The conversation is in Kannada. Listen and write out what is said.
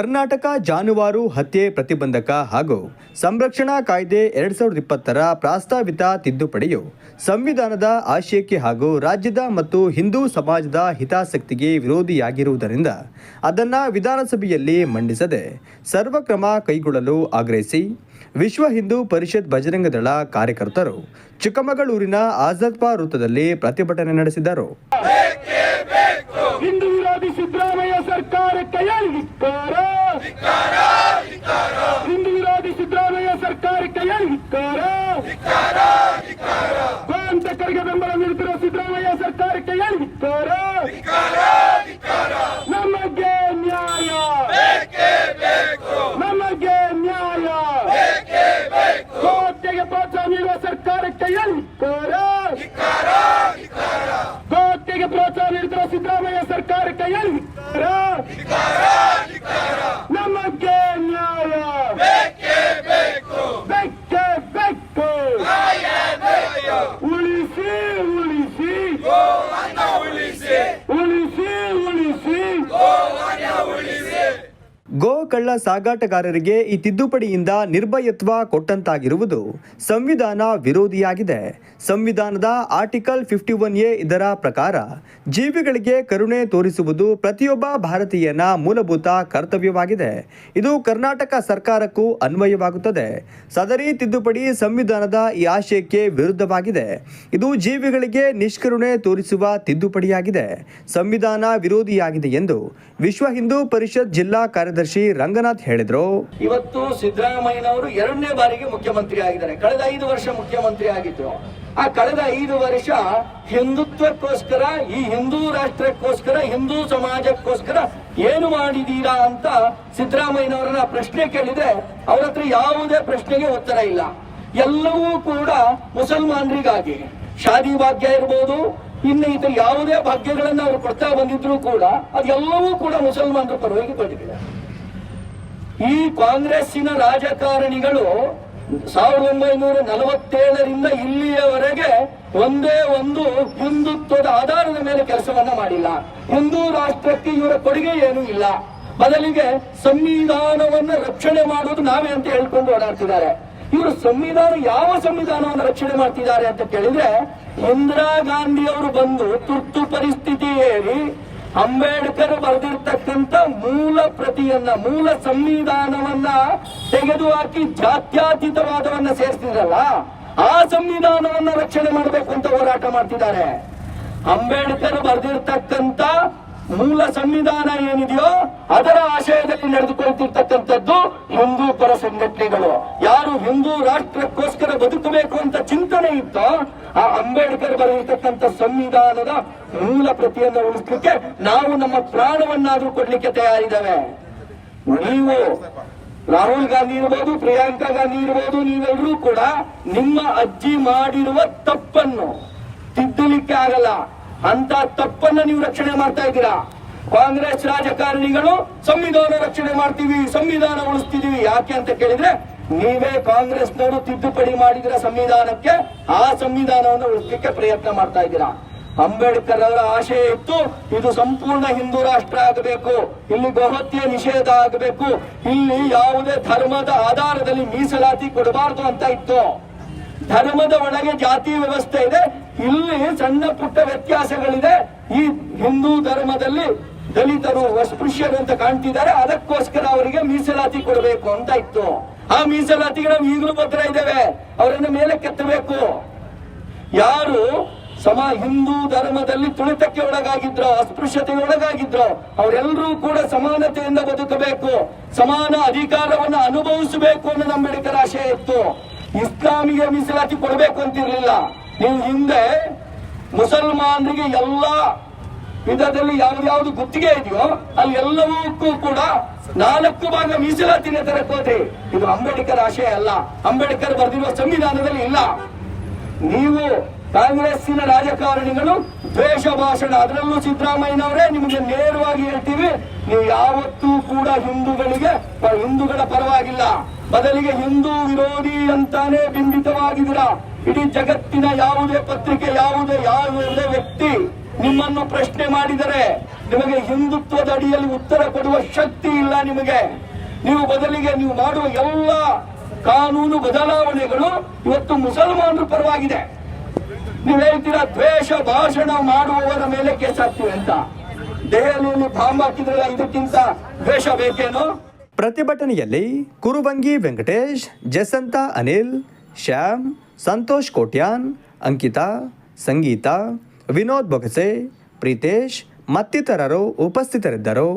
ಕರ್ನಾಟಕ ಜಾನುವಾರು ಹತ್ಯೆ ಪ್ರತಿಬಂಧಕ ಹಾಗೂ ಸಂರಕ್ಷಣಾ ಕಾಯ್ದೆ ಎರಡ್ ಸಾವಿರದ ಇಪ್ಪತ್ತರ ಪ್ರಾಸ್ತಾವಿತ ತಿದ್ದುಪಡಿಯು ಸಂವಿಧಾನದ ಆಶಯಕ್ಕೆ ಹಾಗೂ ರಾಜ್ಯದ ಮತ್ತು ಹಿಂದೂ ಸಮಾಜದ ಹಿತಾಸಕ್ತಿಗೆ ವಿರೋಧಿಯಾಗಿರುವುದರಿಂದ ಅದನ್ನು ವಿಧಾನಸಭೆಯಲ್ಲಿ ಮಂಡಿಸದೆ ಸರ್ವಕ್ರಮ ಕೈಗೊಳ್ಳಲು ಆಗ್ರಹಿಸಿ ವಿಶ್ವ ಹಿಂದೂ ಪರಿಷತ್ ಬಜರಂಗದಳ ಕಾರ್ಯಕರ್ತರು ಚಿಕ್ಕಮಗಳೂರಿನ ಆಜಾದ್ಪಾ ವೃತ್ತದಲ್ಲಿ ಪ್ರತಿಭಟನೆ ನಡೆಸಿದರು ಹಿಂದೂ ವಿರೋಧಿ ಸಿದ್ದರಾಮಯ್ಯ ಸರ್ಕಾರಕ್ಕೆ ಹೇಳಿದ್ದಾರೆ ಹಿಂದೂ ವಿರೋಧಿ ಸಿದ್ದರಾಮಯ್ಯ ಸರ್ಕಾರಕ್ಕೆ ಹೇಳಿದ್ದಾರೆ ಗೋಹಂತಕರಿಗೆ ಬೆಂಬಲ ನೀಡುತ್ತಿರುವ ಸಿದ್ದರಾಮಯ್ಯ ಸರ್ಕಾರಕ್ಕೆ ಹೇಳಿದ್ದಾರೆ ನಮಗೆ ನ್ಯಾಯ ನಮಗೆ ನ್ಯಾಯ ಗೋಹತ್ಯೆಗೆ ಪ್ರೋತ್ಸಾಹ ನೀಡುವ ಸರ್ಕಾರಕ್ಕೆ ಹೇಳಿದ್ದಾರೆ ಗೋಹತ್ಯೆಗೆ ಪ್ರೋತ್ಸಾಹ ನೀಡುತ್ತಿರುವ ಸಿದ್ದರಾಮಯ್ಯ ಸರ್ಕಾರಕ್ಕೆ ಹೇಳಿದ್ದಾರೆ ಗೋ ಕಳ್ಳ ಸಾಗಾಟಗಾರರಿಗೆ ಈ ತಿದ್ದುಪಡಿಯಿಂದ ನಿರ್ಭಯತ್ವ ಕೊಟ್ಟಂತಾಗಿರುವುದು ಸಂವಿಧಾನ ವಿರೋಧಿಯಾಗಿದೆ. ಸಂವಿಧಾನದ ಆರ್ಟಿಕಲ್ ಫಿಫ್ಟಿ ಒನ್ ಎ ಇದರ ಪ್ರಕಾರ ಜೀವಿಗಳಿಗೆ ಕರುಣೆ ತೋರಿಸುವುದು ಪ್ರತಿಯೊಬ್ಬ ಭಾರತೀಯನ ಮೂಲಭೂತ ಕರ್ತವ್ಯವಾಗಿದೆ. ಇದು ಕರ್ನಾಟಕ ಸರ್ಕಾರಕ್ಕೂ ಅನ್ವಯವಾಗುತ್ತದೆ. ಸದರಿ ತಿದ್ದುಪಡಿ ಸಂವಿಧಾನದ ಈ ಆಶಯಕ್ಕೆ ವಿರುದ್ಧವಾಗಿದೆ. ಇದು ಜೀವಿಗಳಿಗೆ ನಿಷ್ಕರುಣೆ ತೋರಿಸುವ ತಿದ್ದುಪಡಿಯಾಗಿದೆ. ಸಂವಿಧಾನ ವಿರೋಧಿಯಾಗಿದೆ ಎಂದು ವಿಶ್ವ ಹಿಂದೂ ಪರಿಷತ್ ಜಿಲ್ಲಾ ಕಾರ್ಯದರ್ಶಿ ರಂಗನಾಥ್ ಹೇಳಿದ್ರು. ಇವತ್ತು ಸಿದ್ದರಾಮಯ್ಯನವರು ಎರಡನೇ ಬಾರಿಗೆ ಮುಖ್ಯಮಂತ್ರಿ ಆಗಿದ್ದಾರೆ. ಕಳೆದ ಐದು ವರ್ಷ ಮುಖ್ಯಮಂತ್ರಿ ಆಗಿದ್ರು. ಆ ಕಳೆದ ಐದು ವರ್ಷ ಹಿಂದುತ್ವಕ್ಕೋಸ್ಕರ, ಈ ಹಿಂದೂ ರಾಷ್ಟ್ರಕ್ಕೋಸ್ಕರ, ಹಿಂದೂ ಸಮಾಜಕ್ಕೋಸ್ಕರ ಏನು ಮಾಡಿದೀರಾ ಅಂತ ಸಿದ್ದರಾಮಯ್ಯನವರನ್ನ ಪ್ರಶ್ನೆ ಕೇಳಿದ್ರೆ ಅವ್ರ ಹತ್ರ ಯಾವುದೇ ಪ್ರಶ್ನೆಗೆ ಉತ್ತರ ಇಲ್ಲ. ಎಲ್ಲವೂ ಕೂಡ ಮುಸಲ್ಮಾನರಿಗಾಗಿ. ಶಾದಿ ಭಾಗ್ಯ ಇರ್ಬೋದು, ಇನ್ನು ಇದು ಯಾವುದೇ ಭಾಗ್ಯಗಳನ್ನ ಅವರು ಕೊಡ್ತಾ ಬಂದಿದ್ರು ಕೂಡ ಅದೆಲ್ಲವೂ ಕೂಡ ಮುಸಲ್ಮಾನರ ಪರವಾಗಿ ಕೊಟ್ಟಿದ್ದಾರೆ ಈ ಕಾಂಗ್ರೆಸ್ಸಿನ ರಾಜಕಾರಣಿಗಳು ಸಾವಿರದ ಒಂಬೈನೂರ ನಲವತ್ತೇಳರಿಂದ ಇಲ್ಲಿಯವರೆಗೆ ಒಂದೇ ಒಂದು ಹಿಂದುತ್ವದ ಆಧಾರದ ಮೇಲೆ ಕೆಲಸವನ್ನ ಮಾಡಿಲ್ಲ. ಹಿಂದೂ ರಾಷ್ಟ್ರಕ್ಕೆ ಇವರ ಕೊಡುಗೆ ಏನೂ ಇಲ್ಲ. ಬದಲಿಗೆ ಸಂವಿಧಾನವನ್ನ ರಕ್ಷಣೆ ಮಾಡೋದು ನಾವೇ ಅಂತ ಹೇಳ್ಕೊಂಡು ಓಡಾಡ್ತಿದ್ದಾರೆ. ಇವರು ಸಂವಿಧಾನ, ಯಾವ ಸಂವಿಧಾನವನ್ನು ರಕ್ಷಣೆ ಮಾಡ್ತಿದ್ದಾರೆ ಅಂತ ಕೇಳಿದ್ರೆ ಇಂದಿರಾ ಗಾಂಧಿ ಅವರು ಬಂದು ತುರ್ತು ಪರಿಸ್ಥಿತಿ ಹೇಳಿ ಅಂಬೇಡ್ಕರ್ ಬರೆದಿರ್ತಕ್ಕಂಥ ಮೂಲ ಪ್ರತಿಯನ್ನ, ಮೂಲ ಸಂವಿಧಾನವನ್ನ ತೆಗೆದುಹಾಕಿ ಜಾತ್ಯತೀತವಾದವನ್ನ ಸೇರಿಸಿದ್ರಲ್ಲ ಆ ಸಂವಿಧಾನವನ್ನ ರಕ್ಷಣೆ ಮಾಡಬೇಕು ಅಂತ ಹೋರಾಟ ಮಾಡ್ತಿದ್ದಾರೆ. ಅಂಬೇಡ್ಕರ್ ಬರೆದಿರ್ತಕ್ಕಂಥ ಮೂಲ ಸಂವಿಧಾನ ಏನಿದೆಯೋ ಅದರ ಆಶಯದಲ್ಲಿ ನಡೆದುಕೊಳ್ತಿರ್ತಕ್ಕಂಥದ್ದು ಹಿಂದೂ ಪರ ಸಂಘಟನೆಗಳು. ಯಾರು ಹಿಂದೂ ರಾಷ್ಟ್ರಕ್ಕೋಸ್ಕರ ಬದುಕಬೇಕು ಅಂತ ಚಿಂತನೆ ಇತ್ತೋ ಆ ಅಂಬೇಡ್ಕರ್ ಬರೆದಿರ್ತಕ್ಕಂಥ ಸಂವಿಧಾನದ ಮೂಲ ಪ್ರತಿಯನ್ನು ಉಳಿಸ್ಲಿಕ್ಕೆ ನಾವು ನಮ್ಮ ಪ್ರಾಣವನ್ನಾದ್ರೂ ಕೊಡ್ಲಿಕ್ಕೆ ತಯಾರಿದ್ದೇವೆ. ನೀವು ರಾಹುಲ್ ಗಾಂಧಿ ಇರ್ಬೋದು, ಪ್ರಿಯಾಂಕಾ ಗಾಂಧಿ ಇರ್ಬೋದು, ನೀವೆಲ್ಲರೂ ಕೂಡ ನಿಮ್ಮ ಅಜ್ಜಿ ಮಾಡಿರುವ ತಪ್ಪನ್ನು ತಿದ್ದಲಿಕ್ಕೆ ಆಗಲ್ಲ. ಅಂತ ತಪ್ಪನ್ನ ನೀವು ರಕ್ಷಣೆ ಮಾಡ್ತಾ ಇದ್ದೀರಾ? ಕಾಂಗ್ರೆಸ್ ರಾಜಕಾರಣಿಗಳು ಸಂವಿಧಾನ ರಕ್ಷಣೆ ಮಾಡ್ತೀವಿ, ಸಂವಿಧಾನ ಉಳಿಸ್ತಿದೀವಿ. ಯಾಕೆ ಅಂತ ಕೇಳಿದ್ರೆ ನೀವೇ ಕಾಂಗ್ರೆಸ್ನವರು ತಿದ್ದುಪಡಿ ಮಾಡಿದಿರ ಸಂವಿಧಾನಕ್ಕೆ ಆ ಸಂವಿಧಾನವನ್ನು ಉಳಿಸ್ಲಿಕ್ಕೆ ಪ್ರಯತ್ನ ಮಾಡ್ತಾ ಇದ್ದೀರಾ? ಅಂಬೇಡ್ಕರ್ ಅವರ ಆಶಯ ಇತ್ತು, ಇದು ಸಂಪೂರ್ಣ ಹಿಂದೂ ರಾಷ್ಟ್ರ ಆಗಬೇಕು. ಇಲ್ಲಿ ಗೋಹತ್ಯೆ ನಿಷೇಧ ಆಗಬೇಕು. ಇಲ್ಲಿ ಯಾವುದೇ ಧರ್ಮದ ಆಧಾರದಲ್ಲಿ ಮೀಸಲಾತಿ ಕೊಡಬಾರದು ಅಂತ ಇತ್ತು. ಧರ್ಮದ ಒಳಗೆ ಜಾತಿ ವ್ಯವಸ್ಥೆ ಇದೆ. ಇಲ್ಲಿ ಸಣ್ಣ ಪುಟ್ಟ ವ್ಯತ್ಯಾಸಗಳಿದೆ. ಈ ಹಿಂದೂ ಧರ್ಮದಲ್ಲಿ ದಲಿತರು ಅಸ್ಪೃಶ್ಯರು ಅಂತ ಕಾಣ್ತಿದ್ದಾರೆ. ಅದಕ್ಕೋಸ್ಕರ ಅವರಿಗೆ ಮೀಸಲಾತಿ ಕೊಡಬೇಕು ಅಂತ ಇತ್ತು. ಆ ಮೀಸಲಾತಿಗೆ ನಾವು ಈಗಲೂ ಬರ್ತಾ ಇದ್ದೇವೆ. ಅವರನ್ನ ಮೇಲೆ ಕೆತ್ತಬೇಕು. ಯಾರು ಸಮ ಹಿಂದೂ ಧರ್ಮದಲ್ಲಿ ತುಳಿತಕ್ಕೆ ಒಳಗಾಗಿದ್ರು ಅಸ್ಪೃಶ್ಯತೆಗೆ ಒಳಗಾಗಿದ್ರು ಅವರೆಲ್ಲರೂ ಕೂಡ ಸಮಾನತೆಯಿಂದ ಬದುಕಬೇಕು. ಸಮಾನ ಅಧಿಕಾರವನ್ನು ಅನುಭವಿಸಬೇಕು ಅನ್ನೋ ಅಂಬೇಡ್ಕರ್ ಆಶಯ ಇತ್ತು. ಇಸ್ಲಾಮಿಗೆ ಮೀಸಲಾತಿ ಕೊಡಬೇಕು ಅಂತಿರಲಿಲ್ಲ. ನೀವು ಹಿಂದೆ ಮುಸಲ್ಮಾನರಿಗೆ ಎಲ್ಲಾ ವಿಧದಲ್ಲಿ ಯಾವ್ದು ಗುತ್ತಿಗೆ ಇದೆಯೋ ಅಲ್ಲಿ ಎಲ್ಲವಕ್ಕೂ ಕೂಡ ನಾಲ್ಕು ಭಾಗ ಮೀಸಲಾತಿನ ತರಕೋದೆ ಇದು ಅಂಬೇಡ್ಕರ್ ಆಶಯ ಅಲ್ಲ. ಅಂಬೇಡ್ಕರ್ ಬರೆದಿರುವ ಸಂವಿಧಾನದಲ್ಲಿ ಇಲ್ಲ. ನೀವು ಕಾಂಗ್ರೆಸ್ಸಿನ ರಾಜಕಾರಣಿಗಳು ದ್ವೇಷ ಭಾಷಣ, ಅದರಲ್ಲೂ ಸಿದ್ದರಾಮಯ್ಯನವರೇ ನಿಮಗೆ ನೇರವಾಗಿ ಹೇಳ್ತೀವಿ, ನೀವು ಯಾವತ್ತೂ ಕೂಡ ಹಿಂದೂಗಳಿಗೆ ಹಿಂದೂಗಳ ಪರವಾಗಿಲ್ಲ. ಬದಲಿಗೆ ಹಿಂದೂ ವಿರೋಧಿ ಅಂತಾನೆ ಬಿಂಬಿತವಾಗಿದ್ದೀರಾ? ಇಡೀ ಜಗತ್ತಿನ ಯಾವುದೇ ಪತ್ರಿಕೆ, ಯಾವುದೇ ಯಾವುದೇ ವ್ಯಕ್ತಿ ನಿಮ್ಮನ್ನು ಪ್ರಶ್ನೆ ಮಾಡಿದರೆ ನಿಮಗೆ ಹಿಂದುತ್ವದ ಅಡಿಯಲ್ಲಿ ಉತ್ತರ ಕೊಡುವ ಶಕ್ತಿ ಇಲ್ಲ ನಿಮಗೆ. ನೀವು ಬದಲಿಗೆ ನೀವು ಮಾಡುವ ಎಲ್ಲ ಕಾನೂನು ಬದಲಾವಣೆಗಳು ಇವತ್ತು ಮುಸಲ್ಮಾನರ ಪರವಾಗಿದೆ. ನೀವು ಹೇಳ್ತೀರಾ, ದ್ವೇಷ ಭಾಷಣ ಮಾಡುವವರ ಮೇಲೆ ಕೇಸ್ ಹಾಕ್ತೀವಿ ಅಂತ. ದೆಹಲಿಯಲ್ಲಿ ಬಾಂಬ್ ಹಾಕಿದ್ರಲ್ಲ, ಇದಕ್ಕಿಂತ ದ್ವೇಷ ಬೇಕೇನು? ಪ್ರತಿಭಟನೆಯಲ್ಲಿ ಕುರುಬಂಗಿ ವೆಂಕಟೇಶ್, ಜಸಂತ ಅನಿಲ್, ಶ್ಯಾಮ್, ಸಂತೋಷ್ ಕೋಟ್ಯಾನ್, ಅಂಕಿತಾ, ಸಂಗೀತ ವಿನೋದ್ ಬೊಗಸೆ ಪ್ರೀತೇಶ್ ಮತ್ತಿತರರು ಉಪಸ್ಥಿತರಿದ್ದರು.